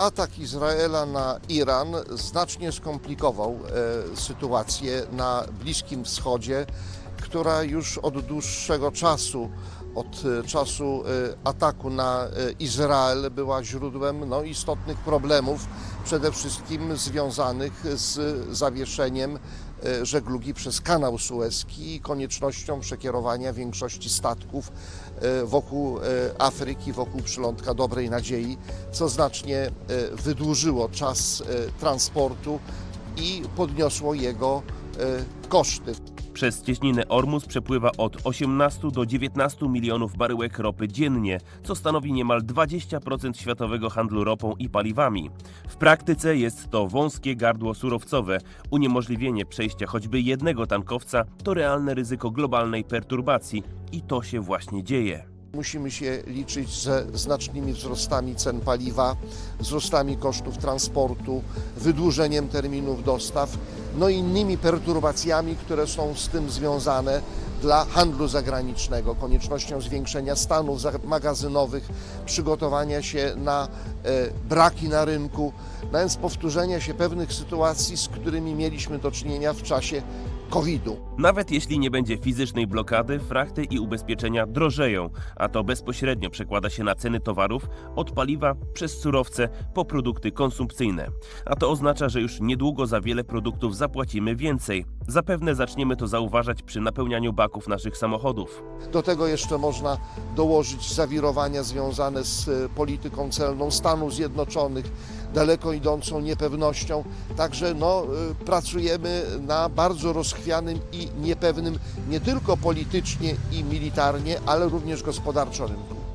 Atak Izraela na Iran znacznie skomplikował e, sytuację na Bliskim Wschodzie, która już od dłuższego czasu, od e, czasu e, ataku na e, Izrael była źródłem no, istotnych problemów, przede wszystkim związanych z zawieszeniem żeglugi przez kanał Suezki i koniecznością przekierowania większości statków wokół Afryki, wokół przylądka Dobrej Nadziei, co znacznie wydłużyło czas transportu i podniosło jego koszty. Przez cieśninę Ormus przepływa od 18 do 19 milionów baryłek ropy dziennie, co stanowi niemal 20% światowego handlu ropą i paliwami. W praktyce jest to wąskie gardło surowcowe. Uniemożliwienie przejścia choćby jednego tankowca to realne ryzyko globalnej perturbacji i to się właśnie dzieje. Musimy się liczyć ze znacznymi wzrostami cen paliwa, wzrostami kosztów transportu, wydłużeniem terminów dostaw, no i innymi perturbacjami, które są z tym związane dla handlu zagranicznego, koniecznością zwiększenia stanów magazynowych, przygotowania się na e, braki na rynku, no więc powtórzenia się pewnych sytuacji, z którymi mieliśmy do czynienia w czasie COVID-u. Nawet jeśli nie będzie fizycznej blokady, frachty i ubezpieczenia drożeją, a to bezpośrednio przekłada się na ceny towarów od paliwa przez surowce po produkty konsumpcyjne. A to oznacza, że już niedługo za wiele produktów zapłacimy więcej. Zapewne zaczniemy to zauważać przy napełnianiu baków naszych samochodów. Do tego jeszcze można dołożyć zawirowania związane z e, polityką celną Stanów Zjednoczonych, daleko idącą niepewnością. Także no, e, pracujemy na bardzo rozchwianym i niepewnym nie tylko politycznie i militarnie, ale również gospodarczo rynku.